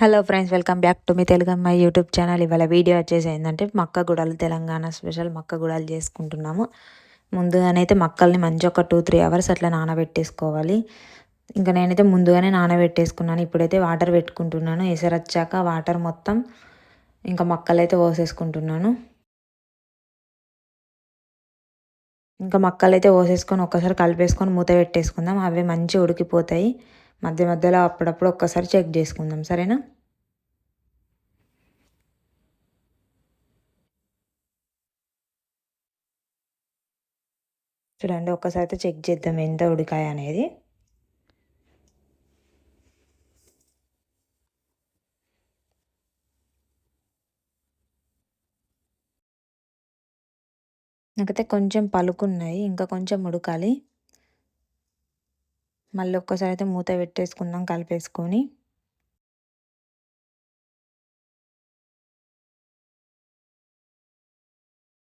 Hello friends welcome back to me Telugu YouTube channel ఇవాళ video వచ్చేసి ఏంటంటే మక్క గుడలు తెలంగాణ స్పెషల్ మక్క గుడలు చేసుకుంటున్నాము. ముందుగానైతే మక్కల్ని మంచి ఒక టూ త్రీ అవర్స్ అట్లా నానబెట్టేసుకోవాలి. ఇంకా నేనైతే ముందుగానే నానబెట్టేసుకున్నాను. ఇప్పుడైతే వాటర్ పెట్టుకుంటున్నాను. ఎసరొచ్చాక వాటర్ మొత్తం ఇంకా మక్కలైతే పోసేసుకుంటున్నాను. ఇంకా మక్కలైతే పోసేసుకొని ఒక్కసారి కలిపేసుకొని మూత పెట్టేసుకుందాం. అవి మంచి ఉడికిపోతాయి. మధ్య మధ్యలో అప్పుడప్పుడు ఒక్కసారి చెక్ చేసుకుందాం సరేనా? చూడండి ఒక్కసారి అయితే చెక్ చేద్దాం ఎంత ఉడికాయ అనేది. నాకైతే కొంచెం పలుకున్నాయి ఇంకా కొంచెం ఉడకాలి. మళ్ళీ ఒక్కసారి అయితే మూత పెట్టేసుకుందాం కలిపేసుకొని.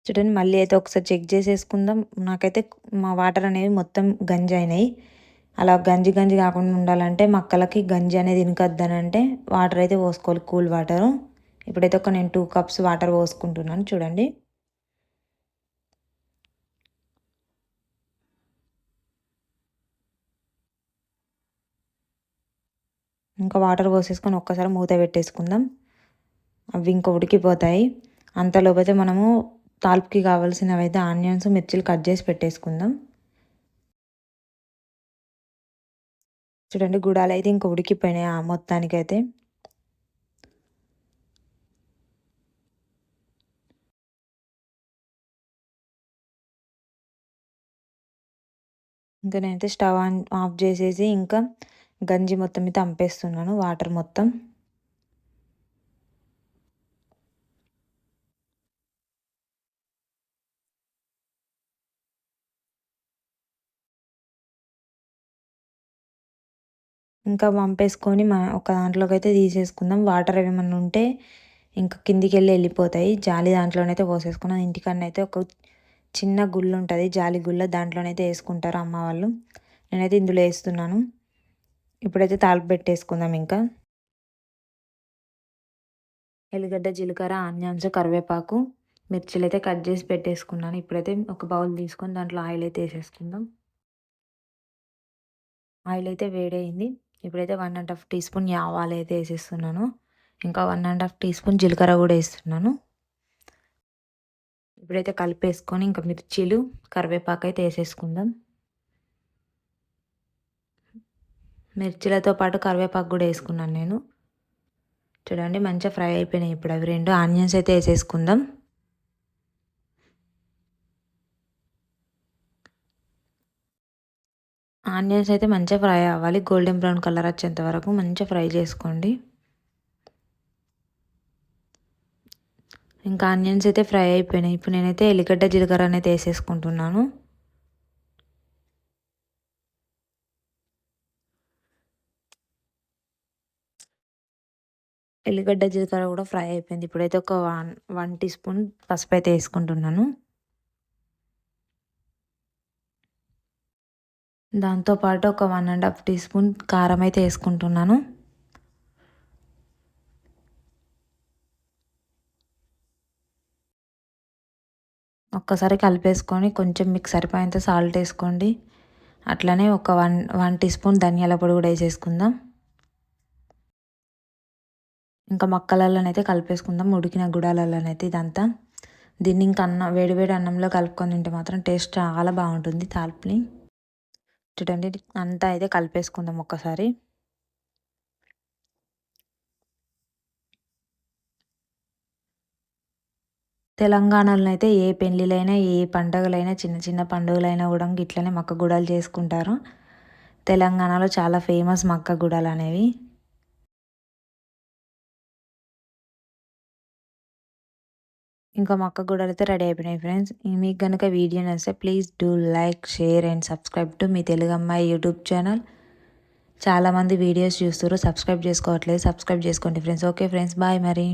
చూడండి మళ్ళీ అయితే ఒకసారి చెక్ చేసేసుకుందాం. నాకైతే మా వాటర్ అనేవి మొత్తం గంజి అయినాయి. అలా గంజి గంజి కాకుండా ఉండాలంటే మక్కలకి గంజి అనేది ఇనకద్దని అంటే వాటర్ అయితే పోసుకోవాలి కూల్ వాటరు. ఇప్పుడైతే ఒక నేను టూ కప్స్ వాటర్ పోసుకుంటున్నాను చూడండి. ఇంకా వాటర్ పోసేసుకొని ఒక్కసారి మూత పెట్టేసుకుందాం. అవి ఇంకా ఉడికిపోతాయి. అంతలోపైతే మనము తాల్పుకి కావాల్సినవి అయితే ఆనియన్స్ మిర్చిలు కట్ చేసి పెట్టేసుకుందాం. చూడండి గుడాలు అయితే ఇంకా ఉడికిపోయినాయి ఆ మొత్తానికైతే. ఇంకా నేనైతే స్టవ్ ఆన్ ఆఫ్ చేసేసి ఇంకా గంజి మొత్తం మీద అంపేస్తున్నాను వాటర్ మొత్తం. ఇంకా పంపేసుకొని మన ఒక దాంట్లోకి అయితే తీసేసుకుందాం. వాటర్ ఏమైనా ఉంటే ఇంకా కిందికి వెళ్ళి వెళ్ళిపోతాయి. జాలి దాంట్లోనైతే పోసేసుకున్నాం ఇంటికన్నా అయితే ఒక చిన్న గుళ్ళు ఉంటుంది జాలి గుళ్ళ దాంట్లోనైతే వేసుకుంటారు అమ్మ వాళ్ళు. నేనైతే ఇందులో వేస్తున్నాను. ఇప్పుడైతే తాలిపు పెట్టేసుకుందాం ఇంకా. ఎల్లిగడ్డ జీలకర్ర ఆనియన్స్ కరివేపాకు మిర్చిలు అయితే కట్ చేసి పెట్టేసుకున్నాను. ఇప్పుడైతే ఒక బౌల్ తీసుకొని దాంట్లో ఆయిల్ అయితే వేసేసుకుందాం. ఆయిల్ అయితే వేడైంది ఇప్పుడైతే one and half teaspoon యావాలు అయితే వేసేస్తున్నాను. ఇంకా one and half teaspoon జీలకర్ర కూడా వేస్తున్నాను. ఇప్పుడైతే కలిపేసుకొని ఇంకా మిర్చీలు కరివేపాకు అయితే వేసేసుకుందాం. మిర్చిలతో పాటు కరివేపాకు కూడా వేసుకున్నాను నేను. చూడండి మంచిగా ఫ్రై అయిపోయినాయి ఇప్పుడు అవి రెండు. ఆనియన్స్ అయితే వేసేసుకుందాం. ఆనియన్స్ అయితే మంచిగా ఫ్రై అవ్వాలి. గోల్డెన్ బ్రౌన్ కలర్ వచ్చేంత వరకు మంచిగా ఫ్రై చేసుకోండి. ఇంకా ఆనియన్స్ అయితే ఫ్రై అయిపోయినాయి. ఇప్పుడు నేనైతే ఎల్లిగడ్డ జీలకర్ర అనేది వేసేసుకుంటున్నాను. ఎల్లిగడ్డ జీలకర్ర కూడా ఫ్రై అయిపోయింది. ఇప్పుడైతే ఒక వన్ వన్ టీ స్పూన్ పసుపు అయితే వేసుకుంటున్నాను. దాంతోపాటు ఒక one and half teaspoon కారం అయితే వేసుకుంటున్నాను. ఒక్కసారి కలిపేసుకొని కొంచెం మీకు సరిపోయేంత సాల్ట్ వేసుకోండి. అట్లనే ఒక వన్ వన్ టీ స్పూన్ ధనియాల పొడి కూడా వేసేసుకుందాం. ఇంకా మక్కలలోనైతే కలిపేసుకుందాం ఉడికిన గుడాలలోనైతే ఇదంతా. దీన్ని ఇంకా అన్నం వేడివేడి అన్నంలో కలుపుకొని తింటే మాత్రం టేస్ట్ చాలా బాగుంటుంది తాల్పుని. చూడండి అంతా అయితే కలిపేసుకుందాం ఒక్కసారి. తెలంగాణలో అయితే ఏ పెళ్ళిళ్ళైనా ఏ పండుగలైనా చిన్న చిన్న పండుగలైనా కూడా ఇట్లనే మక్క గుడాలు చేసుకుంటారు. తెలంగాణలో చాలా ఫేమస్ మక్క గుడాలు అనేవి ఇంకా మక్క కూడా అయితే రెడీ అయిపోయినాయి ఫ్రెండ్స్ మీకు కనుక వీడియో నచ్చితే please do like share and subscribe to మీ తెలుగు అమ్మాయి యూట్యూబ్ ఛానల్ చాలామంది వీడియోస్ చూస్తారు సబ్స్క్రైబ్ చేసుకోవట్లేదు. సబ్స్క్రైబ్ చేసుకోండి ఫ్రెండ్స్ ఓకే ఫ్రెండ్స్ బాయ్ మరి.